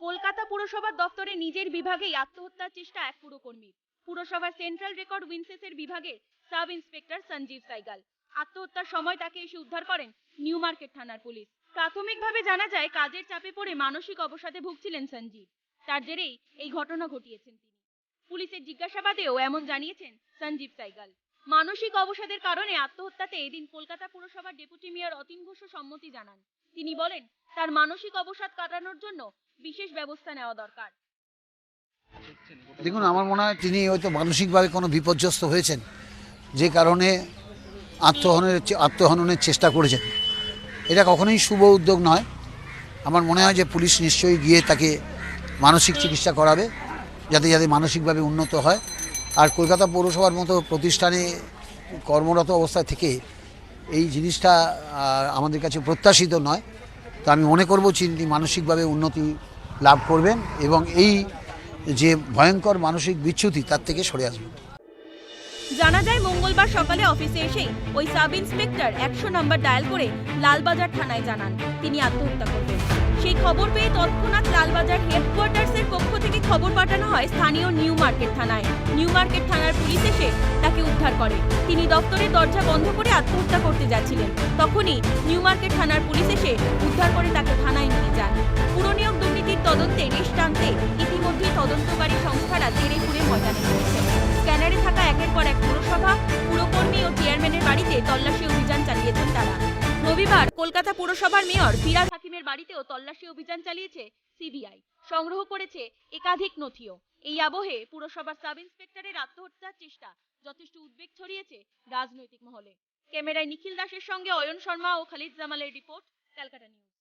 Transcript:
কলকাতা পুরসভার দপ্তরে নিজের বিভাগেই আত্মহত্যার চেষ্টা এক পুরকর্মীর পুরসভার সেন্ট্রাল রেকর্ড উইন্সেসের বিভাগের সাব ইন্সপেক্টর সঞ্জীব সাইগাল। আত্মহত্যার সময় তাকে এসে উদ্ধার করেন নিউ মার্কেট থানার পুলিশ। প্রাথমিকভাবে জানা যায়, কাজের চাপে পড়ে মানসিক অবসাদে ভুগছিলেন সঞ্জীব। তার জেরেই এই ঘটনা ঘটিয়েছেন তিনি। পুলিশের জিজ্ঞাসাবাদেও এমন জানিয়েছেন সঞ্জীব সাইগাল। মানসিক অবসাদের কারণে আত্মহত্যাতে এদিন কলকাতা পুরসভার ডেপুটি মেয়র অতীন ঘোষ সম্মতি জানান। তিনি বলেন, তার মানসিক অবসাদ কাটানোর জন্য বিশেষ ব্যবস্থা নেওয়া দরকার। দেখুন, আমার মনে হয় তিনি হয়তো মানসিকভাবে কোনো বিপর্যস্ত হয়েছেন, যে কারণে আত্মহননের আত্মহননের চেষ্টা করেছেন। এটা কখনোই শুভ উদ্যোগ নয়। আমার মনে হয় যে পুলিশ নিশ্চয়ই গিয়ে তাকে মানসিক চিকিৎসা করাবে, যাতে যাতে মানসিকভাবে উন্নত হয়। আর কলকাতা পৌরসভার মতো প্রতিষ্ঠানে কর্মরত অবস্থা থেকে এই জিনিসটা আমাদের কাছে প্রত্যাশিত নয়। তো আমি মনে করব, তিনি মানসিকভাবে উন্নতি লাভ করবেন এবং এই যে ভয়ঙ্কর মানসিক বিচ্যুতি, তার থেকে সরে আসবেন। জানা যায় মঙ্গলবার সকালে অফিসে এসেই ওই সাব ইন্সপেক্টর একশো নম্বর ডায়াল করে লালবাজার থানায় জানান। তিনি আত্মহত্যা করবেন। সেই খবর পেয়ে তৎক্ষণাৎ লালবাজার হেডকোয়ার্টার্সের পক্ষ থেকে খবর পাঠানো হয় স্থানীয় নিউ মার্কেট থানায়। নিউ মার্কেট থানার পুলিশ এসে তাকে উদ্ধার করে। তিনি দপ্তরের দরজা বন্ধ করে আত্মহত্যা করতে যাচ্ছিলেন। তখনই নিউ মার্কেট থানার পুলিশ এসে উদ্ধার করে তাকে থানায় নিয়ে যান। তদন্তে রেশ টানতে ইতিমধ্যে তদন্তকারী সংস্থারা তেড়ে ফুড়ে ময়দানে নেমেছে স্ক্যানারে থাকা একের পর এক পুরসভা, পুরকর্মী ও চেয়ারম্যানের বাড়িতে তল্লাশি অভিযান চালিয়েছেন তারা। রবিবার কলকাতা পুরসভার মেয়র ফিরাজ হাকিমের বাড়িতেও তল্লাশি অভিযান চালিয়েছে সিবিআই। সংগ্রহ করেছে একাধিক নথিও। এই আবহে পুরসভার সাব ইন্সপেক্টরের আত্মহত্যার চেষ্টা যথেষ্ট উদ্বেগ ছড়িয়েছে রাজনৈতিক মহলে। ক্যামেরায় নিখিল দাসের সঙ্গে অয়ন শর্মা ও খালিদ জামালের রিপোর্ট, ক্যালকাটা নিউজ।